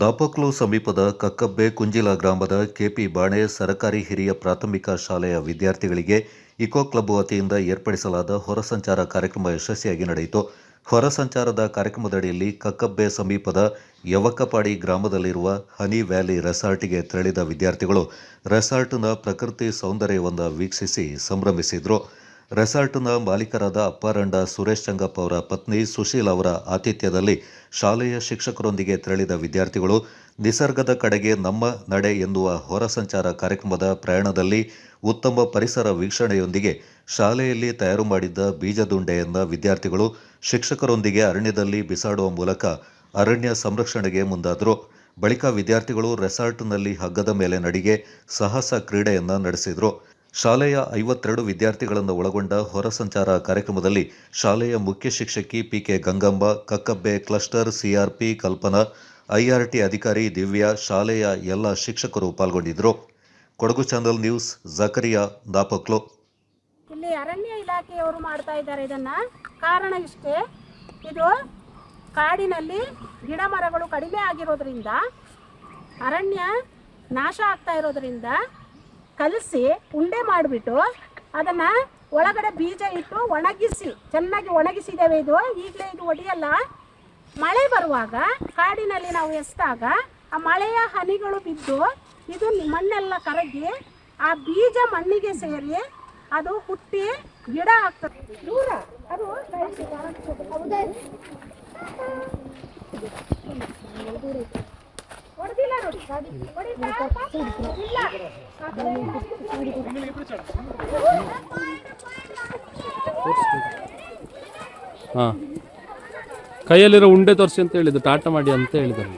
ದಾಪಕ್ಲು ಸಮೀಪದ ಕಕ್ಕಬ್ಬೆ ಕುಂಜಿಲ ಗ್ರಾಮದ ಕೆಪಿ ಬಾಣೆ ಸರಕಾರಿ ಹಿರಿಯ ಪ್ರಾಥಮಿಕ ಶಾಲೆಯ ವಿದ್ಯಾರ್ಥಿಗಳಿಗೆ ಇಕೋ ಕ್ಲಬ್ ವತಿಯಿಂದ ಏರ್ಪಡಿಸಲಾದ ಹೊರಸಂಚಾರ ಕಾರ್ಯಕ್ರಮ ಯಶಸ್ವಿಯಾಗಿ ನಡೆಯಿತು. ಹೊರಸಂಚಾರದ ಕಾರ್ಯಕ್ರಮದಡಿಯಲ್ಲಿ ಕಕ್ಕಬ್ಬೆ ಸಮೀಪದ ಯವಕ್ಕಪಾಡಿ ಗ್ರಾಮದಲ್ಲಿರುವ ಹನಿ ವ್ಯಾಲಿ ರೆಸಾರ್ಟ್ಗೆ ತೆರಳಿದ ವಿದ್ಯಾರ್ಥಿಗಳು ರೆಸಾರ್ಟ್ನ ಪ್ರಕೃತಿ ಸೌಂದರ್ಯವನ್ನು ವೀಕ್ಷಿಸಿ ಸಂಭ್ರಮಿಸಿದರು. ರೆಸಾರ್ಟ್ನ ಮಾಲೀಕರಾದ ಅಪ್ಪಾರಂಡ ಸುರೇಶ್ ಚಂಗಪ್ಪ ಅವರ ಪತ್ನಿ ಸುಶೀಲ್ ಅವರ ಆತಿಥ್ಯದಲ್ಲಿ ಶಾಲೆಯ ಶಿಕ್ಷಕರೊಂದಿಗೆ ತೆರಳಿದ ವಿದ್ಯಾರ್ಥಿಗಳು, ನಿಸರ್ಗದ ಕಡೆಗೆ ನಮ್ಮ ನಡೆ ಎನ್ನುವ ಹೊರಸಂಚಾರ ಕಾರ್ಯಕ್ರಮದ ಪ್ರಯಾಣದಲ್ಲಿ ಉತ್ತಮ ಪರಿಸರ ವೀಕ್ಷಣೆಯೊಂದಿಗೆ ಶಾಲೆಯಲ್ಲಿ ತಯಾರು ಮಾಡಿದ್ದ ಬೀಜದುಂಡೆಯನ್ನು ವಿದ್ಯಾರ್ಥಿಗಳು ಶಿಕ್ಷಕರೊಂದಿಗೆ ಅರಣ್ಯದಲ್ಲಿ ಬಿಸಾಡುವ ಮೂಲಕ ಅರಣ್ಯ ಸಂರಕ್ಷಣೆಗೆ ಮುಂದಾದರು. ಬಳಿಕ ವಿದ್ಯಾರ್ಥಿಗಳು ರೆಸಾರ್ಟ್ನಲ್ಲಿ ಹಗ್ಗದ ಮೇಲೆ ನಡಿಗೆ ಸಾಹಸ ಕ್ರೀಡೆಯನ್ನು ನಡೆಸಿದರು. ಶಾಲೆಯ ಐವತ್ತೆರಡು ವಿದ್ಯಾರ್ಥಿಗಳನ್ನು ಒಳಗೊಂಡ ಹೊರಸಂಚಾರ ಕಾರ್ಯಕ್ರಮದಲ್ಲಿ ಶಾಲೆಯ ಮುಖ್ಯ ಶಿಕ್ಷಕಿ PK Gangamba, Kakkabbe cluster CRP Kalpana IRT ಅಧಿಕಾರಿ ದಿವ್ಯಾ, ಶಾಲೆಯ ಎಲ್ಲ ಶಿಕ್ಷಕರು ಪಾಲ್ಗೊಂಡಿದ್ದರು. ಕೊಡಗು ಚಾನಲ್ ನ್ಯೂಸ್, ಜಕರಿಯಾ ದಾಪಕ್ಲೋ. ಇಲ್ಲಿ ಅರಣ್ಯ ಇಲಾಖೆಯವರು ಮಾಡ್ತಾ ಇದ್ದಾರೆ ಇದನ್ನ. ಕಾರಣ ಇಷ್ಟೇ, ಇದು ಕಾಡಿನಲ್ಲಿ ಗಿಡ ಮರಗಳು ಕಡಿಮೆ ಆಗಿರೋದ್ರಿಂದ, ಅರಣ್ಯ ನಾಶ ಆಗ್ತಾ ಇರೋದ್ರಿಂದ ಕಲಸಿ ಉಂಡೆ ಮಾಡಿಬಿಟ್ಟು ಅದನ್ನ ಒಳಗಡೆ ಬೀಜ ಇಟ್ಟು ಒಣಗಿಸಿ, ಚೆನ್ನಾಗಿ ಒಣಗಿಸಿದ್ದೇವೆ ಇದು. ಈಗಲೇ ಇದು ಒಡೆಯಲ್ಲ. ಮಳೆ ಬರುವಾಗ ಕಾಡಿನಲ್ಲಿ ನಾವು ಎಸ್ದಾಗ ಆ ಮಳೆಯ ಹನಿಗಳು ಬಿದ್ದು ಇದು ಮಣ್ಣೆಲ್ಲ ಕರಗಿ ಆ ಬೀಜ ಮಣ್ಣಿಗೆ ಸೇರಿ ಅದು ಹುಟ್ಟಿ ಗಿಡ ಆಗ್ತದೆ. ದೂರ, ಅದು ಹೊಡೆದಿಲ್ಲ ನೋಡಿ ಹೊಡಿತಾ? ಇಲ್ಲ. ಆ ಕಡೆ ಹಾಂ. ಕೈಯಲ್ಲಿರೋ ಉಂಡೆ ತೋರಿಸಿ ಅಂತ ಹೇಳಿದ್ರು ಟಾಟಾ ಮಾಡಿ ಅಂತ ಹೇಳಿದರು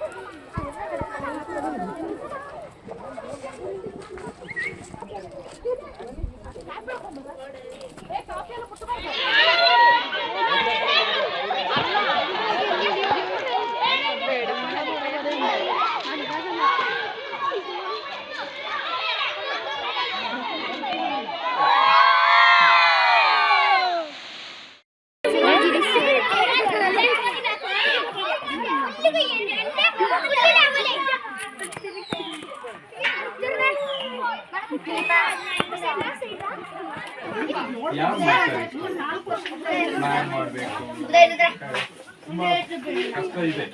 ಯಾರು ಮಾಡ್ತಾರೆ ನಾನು ಮಾಡಬೇಕು ತುಂಬಾ ಕಷ್ಟ ಇದೆ